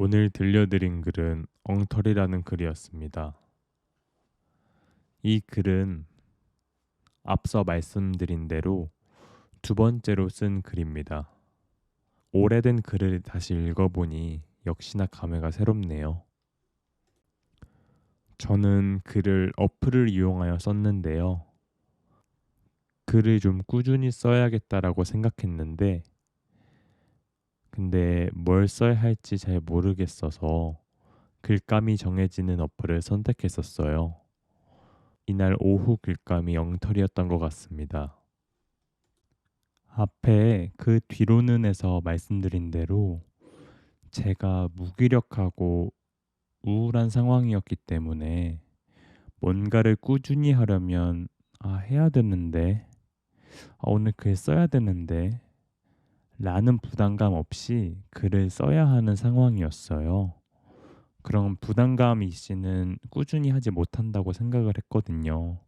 오늘 들려드린 글은 엉터리라는 글이었습니다. 이 글은 앞서 말씀드린 대로 두 번째로 쓴 글입니다. 오래된 글을 다시 읽어보니 역시나 감회가 새롭네요. 저는 글을 어플을 이용하여 썼는데요. 글을 좀 꾸준히 써야겠다라고 생각했는데 근데 뭘 써야 할지 잘 모르겠어서 글감이 정해지는 어플을 선택했었어요. 이날 오후 글감이 엉터리였던 것 같습니다. 앞에 그 뒤로는에서 말씀드린 대로 제가 무기력하고 우울한 상황이었기 때문에 뭔가를 꾸준히 하려면 아 해야 되는데 아, 오늘 글 써야 되는데 라는 부담감 없이 글을 써야 하는 상황이었어요. 그럼 부담감 이 씨는 꾸준히 하지 못한다고 생각을 했거든요.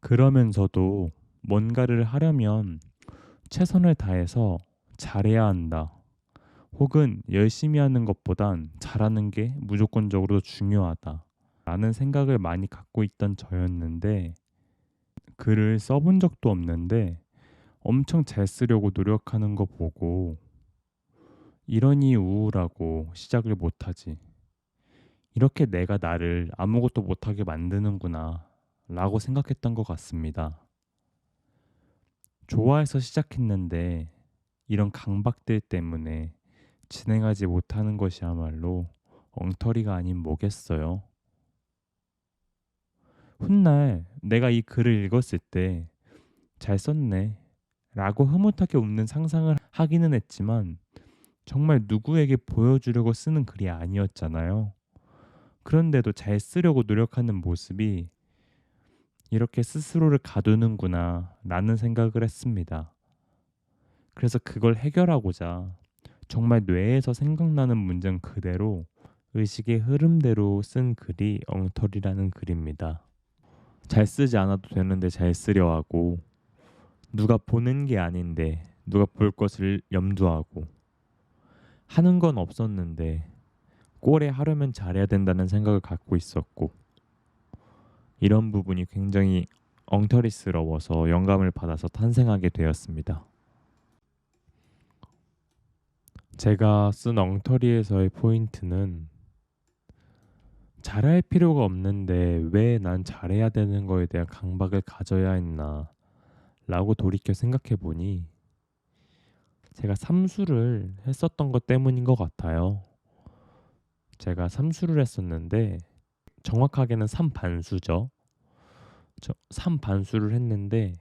그러면서도 뭔가를 하려면 최선을 다해서 잘해야 한다. 혹은 열심히 하는 것보단 잘하는 게 무조건적으로 중요하다. 라는 생각을 많이 갖고 있던 저였는데 글을 써본 적도 없는데 엄청 잘 쓰려고 노력하는 거 보고 이러니 우울하고 시작을 못하지. 이렇게 내가 나를 아무것도 못하게 만드는구나 라고 생각했던 것 같습니다. 좋아해서 시작했는데 이런 강박들 때문에 진행하지 못하는 것이야말로 엉터리가 아닌 뭐겠어요. 훗날 내가 이 글을 읽었을 때 잘 썼네 라고 흐뭇하게 웃는 상상을 하기는 했지만 정말 누구에게 보여주려고 쓰는 글이 아니었잖아요. 그런데도 잘 쓰려고 노력하는 모습이 이렇게 스스로를 가두는구나 라는 생각을 했습니다. 그래서 그걸 해결하고자 정말 뇌에서 생각나는 문장 그대로 의식의 흐름대로 쓴 글이 엉터리라는 글입니다. 잘 쓰지 않아도 되는데 잘 쓰려 하고 누가 보는 게 아닌데 누가 볼 것을 염두하고 하는 건 없었는데 꼴에 하려면 잘해야 된다는 생각을 갖고 있었고 이런 부분이 굉장히 엉터리스러워서 영감을 받아서 탄생하게 되었습니다. 제가 쓴 엉터리에서의 포인트는 잘할 필요가 없는데 왜 난 잘해야 되는 거에 대한 강박을 가져야 했나 라고 돌이켜 생각해 보니 제가 삼수를 했었던 것 때문인 것 같아요. 제가 삼수를 했었는데 정확하게는 3반수죠. 저 3반수를 했는데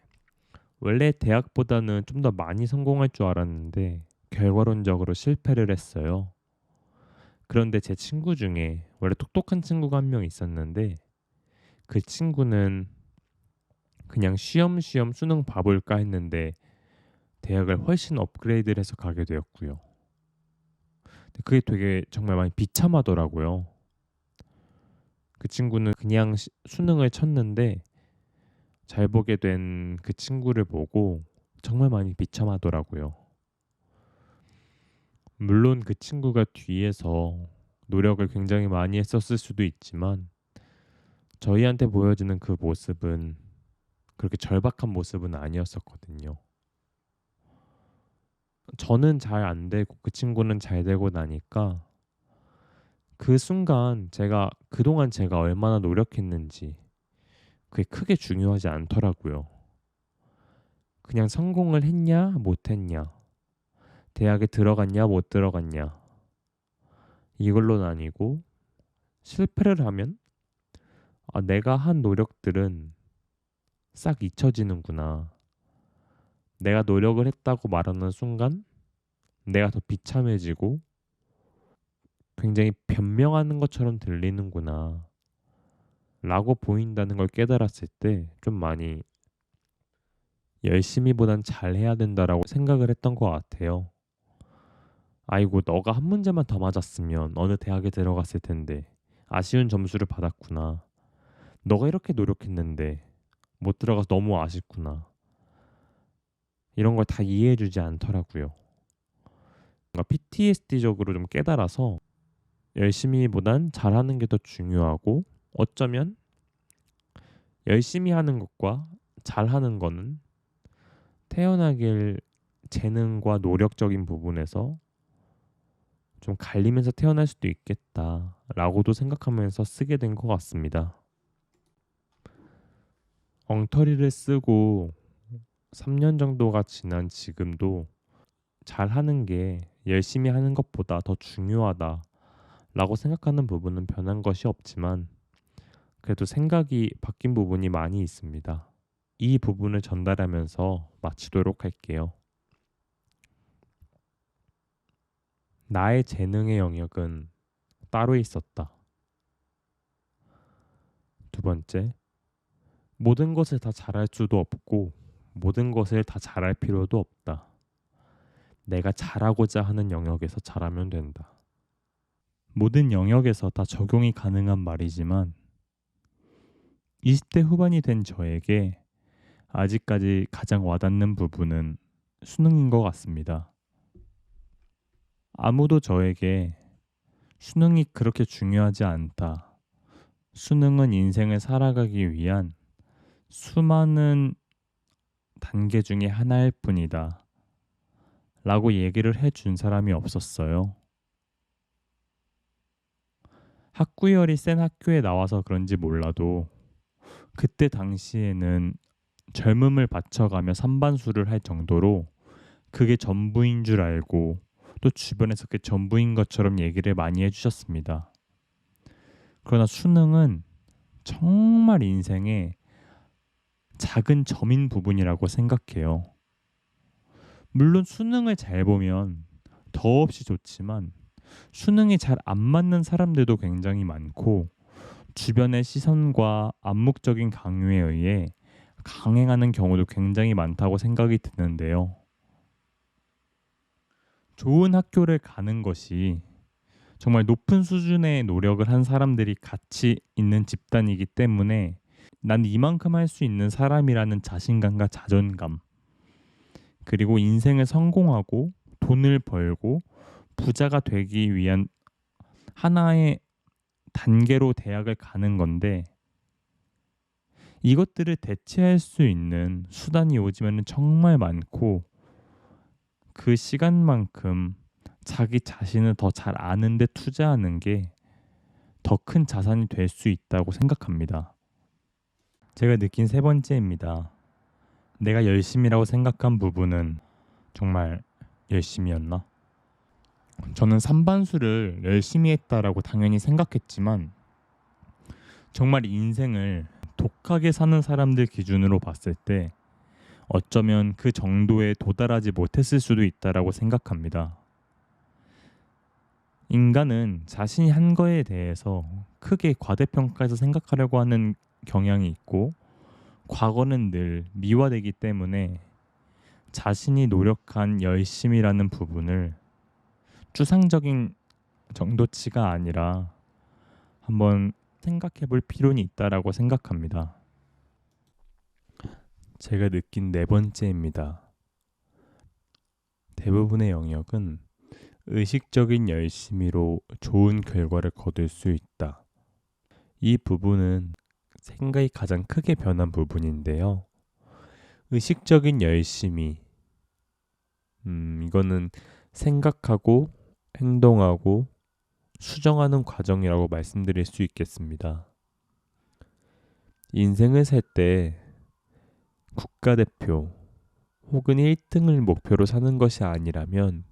원래 대학보다는 좀 더 많이 성공할 줄 알았는데 결과론적으로 실패를 했어요. 그런데 제 친구 중에 원래 똑똑한 친구가 한 명 있었는데 그 친구는 그냥 쉬엄쉬엄 수능 봐볼까 했는데 대학을 훨씬 업그레이드를 해서 가게 되었고요. 그게 되게 정말 많이 비참하더라고요. 그 친구는 그냥 시, 수능을 쳤는데 잘 보게 된 그 친구를 보고 정말 많이 비참하더라고요. 물론 그 친구가 뒤에서 노력을 굉장히 많이 했었을 수도 있지만 저희한테 보여지는 그 모습은 그렇게 절박한 모습은 아니었었거든요. 저는 잘 안 되고 그 친구는 잘 되고 나니까 그 순간 제가 그동안 제가 얼마나 노력했는지 그게 크게 중요하지 않더라고요. 그냥 성공을 했냐, 못 했냐, 대학에 들어갔냐, 못 들어갔냐, 이걸로 나뉘고 실패를 하면 아, 내가 한 노력들은 싹 잊혀지는구나. 내가 노력을 했다고 말하는 순간 내가 더 비참해지고 굉장히 변명하는 것처럼 들리는구나. 라고 보인다는 걸 깨달았을 때 좀 많이 열심히보단 잘해야 된다라고 생각을 했던 것 같아요. 아이고, 너가 한 문제만 더 맞았으면 어느 대학에 들어갔을 텐데 아쉬운 점수를 받았구나. 너가 이렇게 노력했는데 못 들어가서 너무 아쉽구나. 이런 걸 다 이해해주지 않더라고요. 뭔가 PTSD적으로 좀 깨달아서 열심히보단 잘하는 게 더 중요하고 어쩌면 열심히 하는 것과 잘하는 거는 태어나길 재능과 노력적인 부분에서 좀 갈리면서 태어날 수도 있겠다라고도 생각하면서 쓰게 된 것 같습니다. 엉터리를 쓰고 3년 정도가 지난 지금도 잘하는 게 열심히 하는 것보다 더 중요하다 라고 생각하는 부분은 변한 것이 없지만 그래도 생각이 바뀐 부분이 많이 있습니다. 이 부분을 전달하면서 마치도록 할게요. 나의 재능의 영역은 따로 있었다. 두 번째, 모든 것을 다 잘할 수도 없고 모든 것을 다 잘할 필요도 없다. 내가 잘하고자 하는 영역에서 잘하면 된다. 모든 영역에서 다 적용이 가능한 말이지만 20대 후반이 된 저에게 아직까지 가장 와닿는 부분은 수능인 것 같습니다. 아무도 저에게 수능이 그렇게 중요하지 않다. 수능은 인생을 살아가기 위한 수많은 단계 중에 하나일 뿐이다. 라고 얘기를 해준 사람이 없었어요. 학구열이 센 학교에 나와서 그런지 몰라도 그때 당시에는 젊음을 바쳐가며 삼반수를 할 정도로 그게 전부인 줄 알고 또 주변에서 그게 전부인 것처럼 얘기를 많이 해주셨습니다. 그러나 수능은 정말 인생의 작은 점인 부분이라고 생각해요. 물론 수능을 잘 보면 더없이 좋지만 수능이 잘 안 맞는 사람들도 굉장히 많고 주변의 시선과 암묵적인 강요에 의해 강행하는 경우도 굉장히 많다고 생각이 드는데요. 좋은 학교를 가는 것이 정말 높은 수준의 노력을 한 사람들이 같이 있는 집단이기 때문에 난 이만큼 할 수 있는 사람이라는 자신감과 자존감 그리고 인생을 성공하고 돈을 벌고 부자가 되기 위한 하나의 단계로 대학을 가는 건데 이것들을 대체할 수 있는 수단이 요즘에는 정말 많고 그 시간만큼 자기 자신을 더 잘 아는데 투자하는 게 더 큰 자산이 될 수 있다고 생각합니다. 제가 느낀 세 번째입니다. 내가 열심이라고 생각한 부분은 정말 열심이었나? 저는 삼반수를 열심히 했다라고 당연히 생각했지만 정말 인생을 독하게 사는 사람들 기준으로 봤을 때 어쩌면 그 정도에 도달하지 못했을 수도 있다라고 생각합니다. 인간은 자신이 한 거에 대해서 크게 과대평가해서 생각하려고 하는 경향이 있고 과거는 늘 미화되기 때문에 자신이 노력한 열심이라는 부분을 추상적인 정도치가 아니라 한번 생각해 볼 필요는 있다라고 생각합니다. 제가 느낀 네 번째입니다. 대부분의 영역은 의식적인 열심히로 좋은 결과를 거둘 수 있다. 이 부분은 생각이 가장 크게 변한 부분인데요. 의식적인 열심히. 음, 이거는 생각하고 행동하고 수정하는 과정이라고 말씀드릴 수 있겠습니다. 인생을 살 때 국가대표 혹은 1등을 목표로 사는 것이 아니라면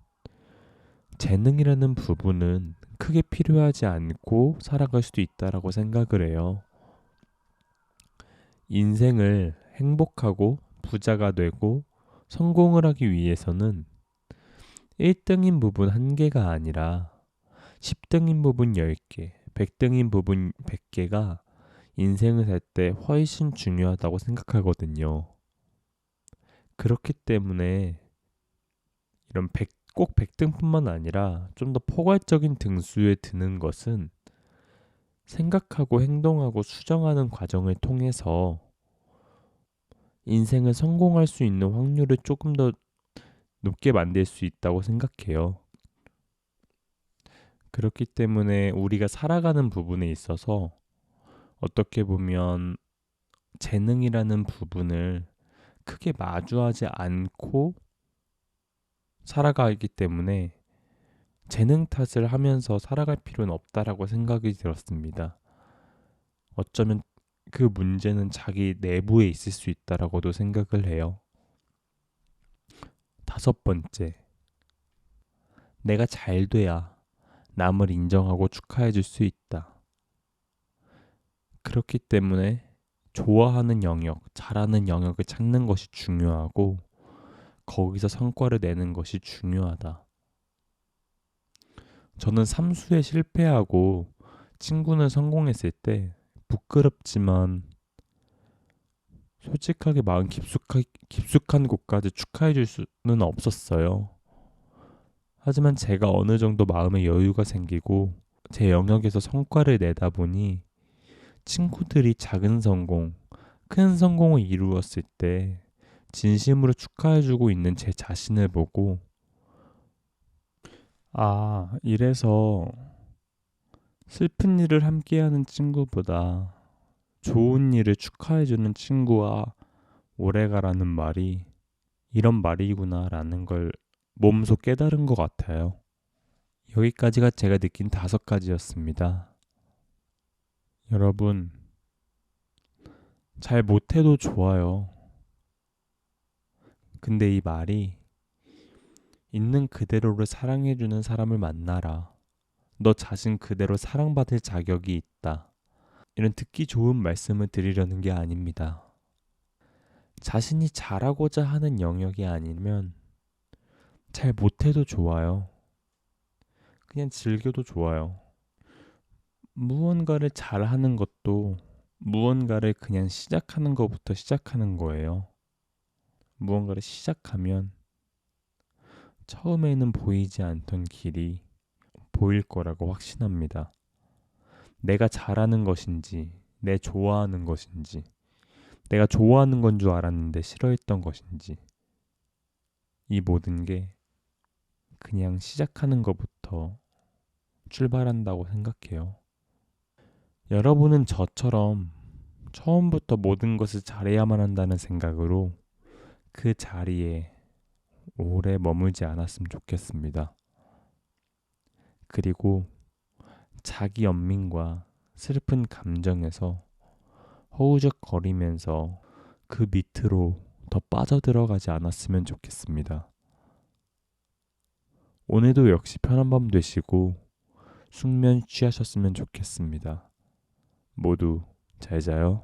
재능이라는 부분은 크게 필요하지 않고 살아갈 수도 있다라고 생각을 해요. 인생을 행복하고 부자가 되고 성공을 하기 위해서는 1등인 부분 한 개가 아니라 10등인 부분 10개, 100등인 부분 100개가 인생을 살 때 훨씬 중요하다고 생각하거든요. 그렇기 때문에 이런 100, 꼭 100등뿐만 아니라 좀 더 포괄적인 등수에 드는 것은 생각하고 행동하고 수정하는 과정을 통해서 인생을 성공할 수 있는 확률을 조금 더 높게 만들 수 있다고 생각해요. 그렇기 때문에 우리가 살아가는 부분에 있어서 어떻게 보면 재능이라는 부분을 크게 마주하지 않고 살아가기 때문에 재능 탓을 하면서 살아갈 필요는 없다라고 생각이 들었습니다. 어쩌면 그 문제는 자기 내부에 있을 수 있다라고도 생각을 해요. 다섯 번째. 내가 잘 돼야 남을 인정하고 축하해 줄 수 있다. 그렇기 때문에 좋아하는 영역, 잘하는 영역을 찾는 것이 중요하고 거기서 성과를 내는 것이 중요하다. 저는 삼수에 실패하고 친구는 성공했을 때 부끄럽지만 솔직하게 마음 깊숙하, 깊숙한 곳까지 축하해 줄 수는 없었어요. 하지만 제가 어느 정도 마음의 여유가 생기고 제 영역에서 성과를 내다 보니 친구들이 작은 성공, 큰 성공을 이루었을 때 진심으로 축하해주고 있는 제 자신을 보고 아, 이래서 슬픈 일을 함께하는 친구보다 좋은 일을 축하해주는 친구와 오래가라는 말이 이런 말이구나라는 걸 몸소 깨달은 것 같아요. 여기까지가 제가 느낀 다섯 가지였습니다. 여러분, 잘 못해도 좋아요. 근데 이 말이 있는 그대로를 사랑해주는 사람을 만나라. 너 자신 그대로 사랑받을 자격이 있다. 이런 듣기 좋은 말씀을 드리려는 게 아닙니다. 자신이 잘하고자 하는 영역이 아니면 잘 못해도 좋아요. 그냥 즐겨도 좋아요. 무언가를 잘하는 것도 무언가를 그냥 시작하는 것부터 시작하는 거예요. 무언가를 시작하면 처음에는 보이지 않던 길이 보일 거라고 확신합니다. 내가 잘하는 것인지, 내 좋아하는 것인지, 내가 좋아하는 건 줄 알았는데 싫어했던 것인지, 이 모든 게 그냥 시작하는 것부터 출발한다고 생각해요. 여러분은 저처럼 처음부터 모든 것을 잘해야만 한다는 생각으로 그 자리에 오래 머물지 않았으면 좋겠습니다. 그리고 자기 연민과 슬픈 감정에서 허우적거리면서 그 밑으로 더 빠져들어가지 않았으면 좋겠습니다. 오늘도 역시 편한 밤 되시고 숙면 취하셨으면 좋겠습니다. 모두 잘 자요.